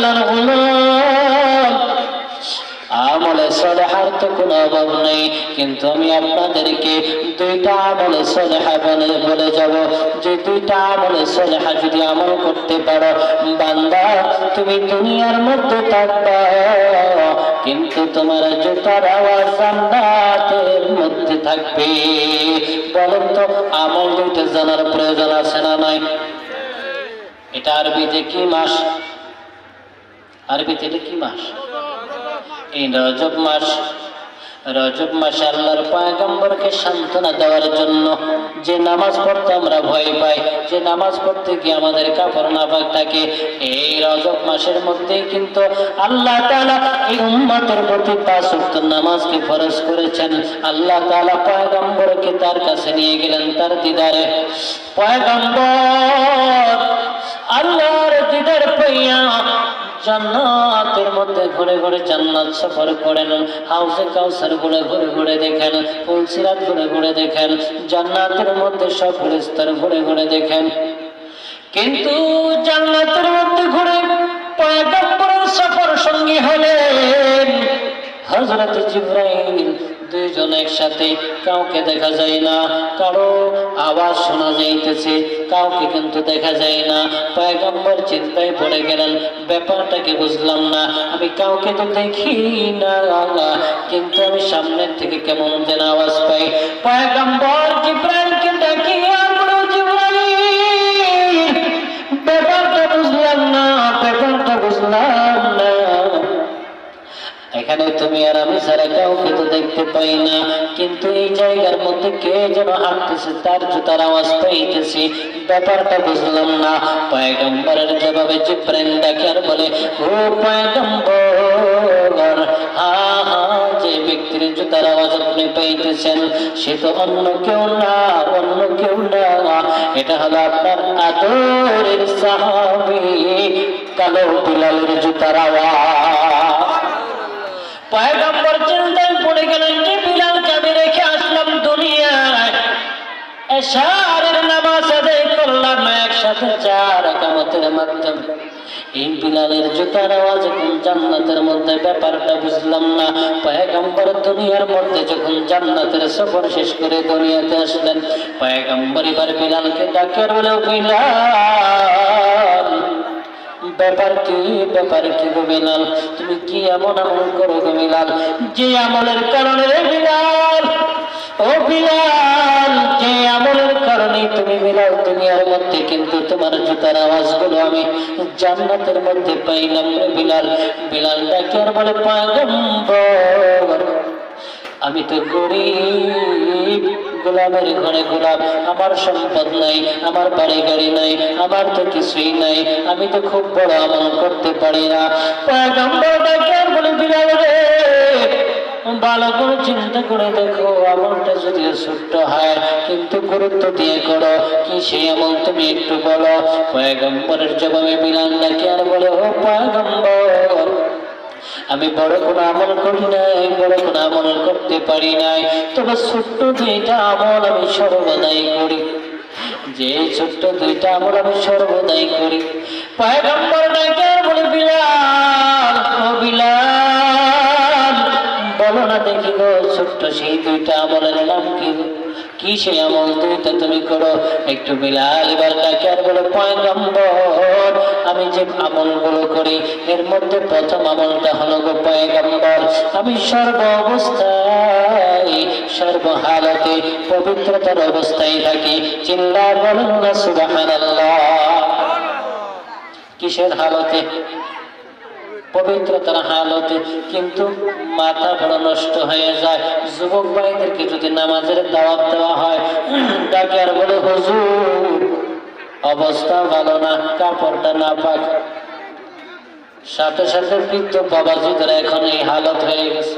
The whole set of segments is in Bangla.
আল্লাহর গোলাম। আমলে সলেহার তো কোনো অভাব নেই, কিন্তু আমি আপনাদেরকে দুইটা আমলে সলেহা বলে বলে যাব। যে দুইটা আমলে সলেহা যদি আমল করতে পারো, বান্দা, তুমি দুনিয়ার মধ্যে থাকবা। কিন্তু তোমার জুতার আওয়াজ জান্নাতের মধ্যে থাকবে। বলেন তো, আমল দুইটা জানার প্রয়োজন আছে না নাই? এটা আরবিতে কি মাস? আরবিতে এটা কি মাস? এই রজব মাস, রজব মাসে আল্লাহর পয়গম্বরকে সান্ত্বনা দেওয়ার জন্য যে নামাজ পড়তে আমরা ভয় পাই, যে নামাজ পড়তে গিয়ে আমাদের কাপড় নাপাক থাকে, এই রজব মাসের মধ্যেই কিন্তু আল্লাহ তাআলা এই উম্মতের প্রতি পাঁচ নামাজকে ফরজ করেছেন। আল্লাহ তাআলা পয়গম্বরকে তার কাছে নিয়ে গেলেন তার দিদারে। পয়গম্বর, আল্লাহর দিদার পাইয়া জান্নাতের মধ্যে ঘুরে ঘুরে জান্নাত সফর করেন। হাউসে কাউসার ঘুরে ঘুরে ঘুরে দেখেন ফুলসিরাত ঘুরে ঘুরে দেখেন, জান্নাতের মধ্যে সকল স্তর ঘুরে ঘুরে দেখেন। কিন্তু জান্নাতের মধ্যে ঘুরে পয়গম্বরের সফর সঙ্গী হলেন হযরত জিব্রাইল। দুইজন একসাথে কাউকে দেখা যায় না। কারও আওয়াজ শোনা যাইতেছে, কাউকে কিন্তু দেখা যায় না। পয়গম্বর চিন্তায় পড়ে গেলেন, ব্যাপারটাকে বুঝলাম না। আমি কাউকে তো দেখি না কিন্তু আমি সামনের থেকে কেমন যেন আওয়াজ পাই। পয়গম্বর এখানে তুমি আর আমি ছাড়া কাউকে তো দেখতে পাই না। কিন্তু এই জায়গার মধ্যে কে যেন হাঁটতেছে তার জুতার আওয়াজ পাইতেছি। ব্যাপারটা বুঝলাম না। পয়গম্বরের জবাবে জিব্রাইল বলে, ও পয়গম্বর, হা হা, যে ব্যক্তির জুতার আওয়াজ আপনি পাইতেছেন, সে তো অন্য কেউ না, অন্য কেউ না। এটা হলো আপনার আদরের সাহাবী, কালো বিলালের জুতার আওয়াজ পয়গম্বর পড়ে গেলেন যে বিলালকে আমি রেখে আসলাম দুনিয়ায়। এশারের নামাজ আদায় করলাম একসাথে চার একামতের মাধ্যমে। বুঝলাম না। দুনিয়ার মধ্যে যখন করে আসলেন বিলালকে ডাকে বলে, বিলাল! ব্যাপার কি? ব্যাপার কি গো তুমি কি এমন আমল করো গো বিলাল? যে আমলের কারণে বিলাল। ও বিলাল, যে আমলের কারণে তুমি বিলাল দুনিয়ার মধ্যে, কিন্তু তোমার জুতার আওয়াজগুলো আমি জান্নাতের মধ্যে পাইলাম বিলাল। বিলাল ডাকে আর বলে পয়গম্বর? আমি তো গরিব। গোলামের ঘরে গোলাম, আমার সম্পদ নাই, আমার বাড়ি গাড়ি নাই, আমার তো কিছুই নাই, আমি তো খুব বড় আমল করতে পারি না। বলে চিন্তা করে দেখো, আমলটা যদিও ছোট্ট হয়, কিন্তু গুরুত্ব দিয়ে করো, কি সেই আমল তুমি একটু বলো। পয়গম্বরের জবাবে বিলাল ডাকে আর বলে, ও পয়গম্বর আমি বড় কোনো আমল করি নাই, বড় কোনো আমল করতে পারি নাই। তবে ছোট্ট দুইটা আমল আমি সর্বদাই করি। যে ছোট্ট দুইটা আমল আমি সর্বদাই করি। পয়গম্বর ডাকে আর বলে, বিলাল বিলাল, বলো না দেখি গো ছোট্ট সেই দুইটা আমলের নাম কি? কি সেই আমল দুইটা তুমি করো? একটু বিলাল এবার ডাকে আর বলে, পয়গম্বর, আমি যে আমলগুলো করি, এর মধ্যে প্রথম আমলটা হলো গো পয়গম্বর। আমি সর্ব অবস্থায় সর্বহালতে পবিত্রতার অবস্থায় থাকি। চিল্লা বলেন না, সুবহানাল্লাহ। কিসের হালতে? পবিত্রতার হালতে, কিন্তু মাথা বড় নষ্ট হয়ে যায়। যুবক ভাইদেরকে যদি নামাজের দাওয়াত দেওয়া হয় ডাকে আর বলে, হুজুর, অবস্থা ভালো না, কাপড়টা না পাক সাথে সাথে বৃদ্ধ বাবাজিদের এখন এই হালত হয়ে গেছে।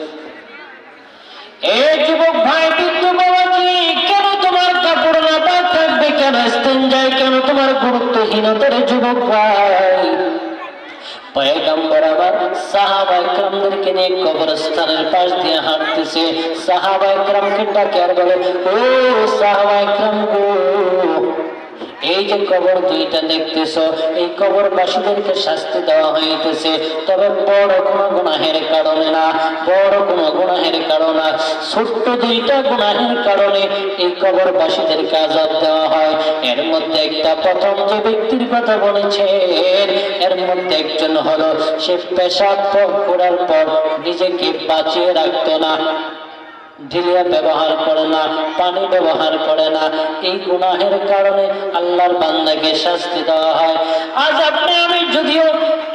এই যুবক ভাই, বৃদ্ধ বাবাজি, কেন তোমার কাপড় না পাক থাকবে কেন? যায় কেন? তোমার গুরুত্বহীনতার যুবক ভাই। আর বলে, ও এই যে কবর দুইটা এই কবরবাসীদেরকে শাস্তি দেওয়া হইতেছে। তবে বড় কোনো গুনাহের কারণে না, বড় কোনো গুনাহের কারণে ছোট্ট দুইটা গুনাহের কারণে এই কবরবাসীদেরকে আজাদ দেওয়া হয়। এর মধ্যে একটা প্রথম যে ব্যক্তির কথা বলেছে মধ্যে একজন হলো, সে পেশাব করার পর নিজেকে বাঁচিয়ে রাখতো না, ঢিলিয়া ব্যবহার করে না, পানি ব্যবহার করে না। এই গুনাহের কারণে আল্লাহর বান্দাকে শাস্তি দেওয়া হয়। আজ আপনি, আমি যদিও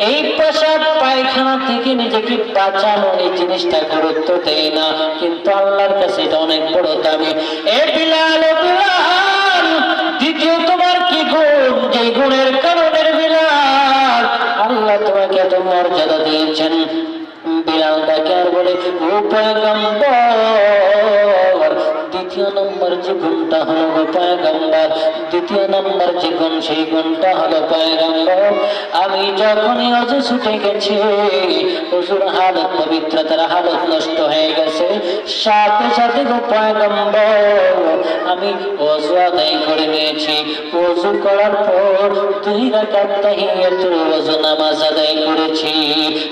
এই পেশাব পায়খানা থেকে নিজেকে বাঁচানো এই জিনিসটা গুরুত্ব দেয় না, কিন্তু আল্লাহর কাছে এটা অনেক বড় দামি। এ বিলাল বিলাল গুণটা হলো পয়গম্বর। দ্বিতীয় নম্বর যে গুণ, সেই গুণটা হলো পয়গম্বর। আমি যখনই অজু ছুটে গেছি অজুর হালত পবিত্রতার হালত নষ্ট হয়ে গেছে। সাথে সাথে গো আমি অজু আদায় করে নিয়েছি। অজু করার পর দুই রাকাত তাহিয়াতুল ওযু নামাজ আদায় করেছি।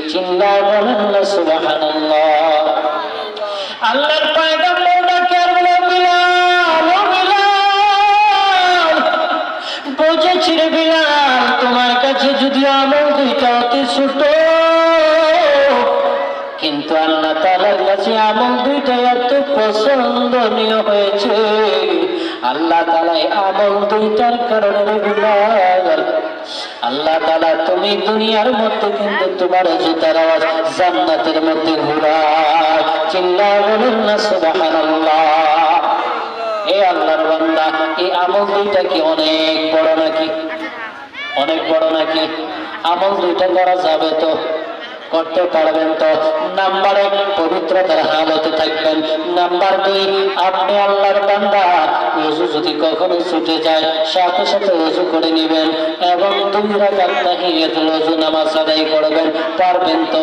চিল্লা বলেন না সুবহানাল্লাহ। আল্লাহর কাছে আমল দুইটা এত পছন্দনীয় হয়েছে। আল্লাহ তালাই আমল দুইটার কারণে আল্লাহ তালা তুমি দুনিয়ার মধ্যে কিন্তু তোমার জুতার আওয়াজ জান্নাতের মধ্যে ঘুরায়। চিল্লা বলুন না, সুবহানাল্লাহ। এ আল্লাহর বান্দা, এই আমল দুইটা কি অনেক বড় নাকি? অনেক বড় নাকি? আমল দুইটা করা যাবে তো? করতে পারবেন তো? নাম্বার এক পবিত্রতার হালতে থাকবেন। নাম্বার দুই, আপনি আল্লাহর বান্দা। উজু যদি কখনো ছুটে যায়, সাথে সাথে উজু করে নেবেন। এবং দুই রাকাত তাহিয়াতুল ওজু নামাজ আদায় করবেন, পারবেন তো?